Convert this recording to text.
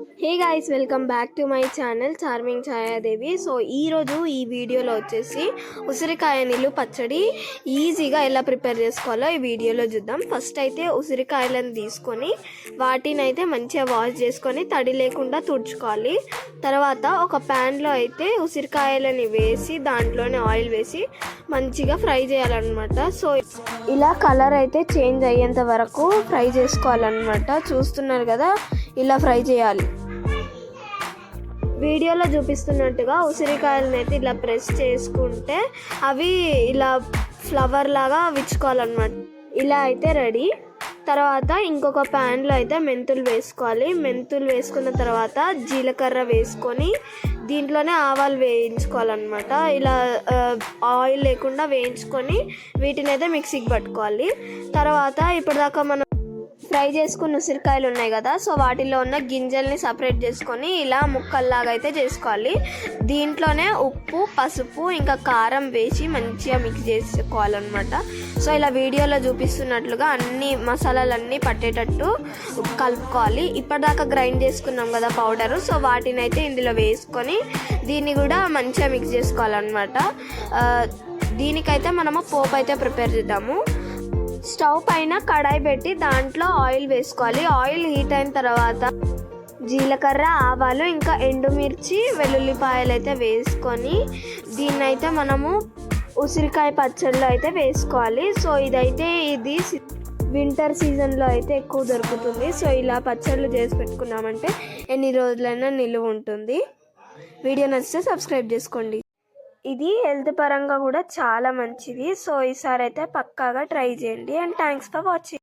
Hey guys welcome back to my channel charming Chayadevi so ఈరోజు ఈ వీడియోలో వచ్చేసి ఉసిరికాయ నీళ్ళు పచ్చడి ఈజీగా ఎలా ప్రిపేర్ చేసుకోవాలో ఈ వీడియోలో చూద్దాం. ఫస్ట్ అయితే ఉసిరికాయలను తీసుకొని వాటిని అయితే మంచిగా వాష్ చేసుకొని తడి లేకుండా తుడుచుకోవాలి. తర్వాత ఒక ప్యాన్లో అయితే ఉసిరికాయలని వేసి దాంట్లోనే ఆయిల్ వేసి మంచిగా ఫ్రై చేయాలన్నమాట. సో ఇలా కలర్ అయితే చేంజ్ అయ్యేంత వరకు ఫ్రై చేసుకోవాలన్నమాట. చూస్తున్నారు కదా ఇలా ఫ్రై చేయాలి. వీడియోలో చూపిస్తున్నట్టుగా ఉసిరికాయలను అయితే ఇలా ప్రెస్ చేసుకుంటే అవి ఇలా ఫ్లవర్ లాగా విచ్చుకోవాలన్నమాట ఇలా అయితే రెడీ. తర్వాత ఇంకొక ప్యాన్లో అయితే మెంతులు వేసుకోవాలి. మెంతులు వేసుకున్న తర్వాత జీలకర్ర వేసుకొని దీంట్లోనే ఆవాలు వేయించుకోవాలన్నమాట. ఇలా ఆయిల్ లేకుండా వేయించుకొని వీటిని అయితే మిక్సీకి పట్టుకోవాలి. తర్వాత ఇప్పటిదాకా మనం ఫ్రై చేసుకున్న ఉసిరికాయలు ఉన్నాయి కదా సో వాటిలో ఉన్న గింజల్ని సపరేట్ చేసుకొని ఇలా ముక్కల్లాగా అయితే చేసుకోవాలి. దీంట్లోనే ఉప్పు పసుపు ఇంకా కారం వేసి మంచిగా మిక్స్ చేసుకోవాలన్నమాట. సో ఇలా వీడియోలో చూపిస్తున్నట్లుగా అన్ని మసాలాలన్నీ పట్టేటట్టు కలుపుకోవాలి. ఇప్పటిదాకా గ్రైండ్ చేసుకున్నాం కదా పౌడరు సో వాటిని అయితే ఇందులో వేసుకొని దీన్ని కూడా మంచిగా మిక్స్ చేసుకోవాలన్నమాట. దీనికైతే మనము పోపు అయితే ప్రిపేర్ చేద్దాము. స్టవ్ పైన కడాయి పెట్టి దాంట్లో ఆయిల్ వేసుకోవాలి. ఆయిల్ హీట్ అయిన తర్వాత జీలకర్ర ఆవాలు ఇంకా ఎండుమిర్చి వెల్లుల్లిపాయలు అయితే వేసుకొని దీన్ని అయితే మనము ఉసిరికాయ పచ్చళ్ళు అయితే వేసుకోవాలి. సో ఇదైతే ఇది వింటర్ సీజన్లో అయితే ఎక్కువ దొరుకుతుంది. సో ఇలా పచ్చళ్ళు చేసి పెట్టుకున్నామంటే ఎన్ని రోజులైనా నిలువ ఉంటుంది. వీడియో నచ్చితే సబ్స్క్రైబ్ చేసుకోండి. ఇది హెల్త్ పరంగా కూడా చాలా మంచిది. సో ఈసారి అయితే పక్కాగా ట్రై చేయండి. And thanks for watching.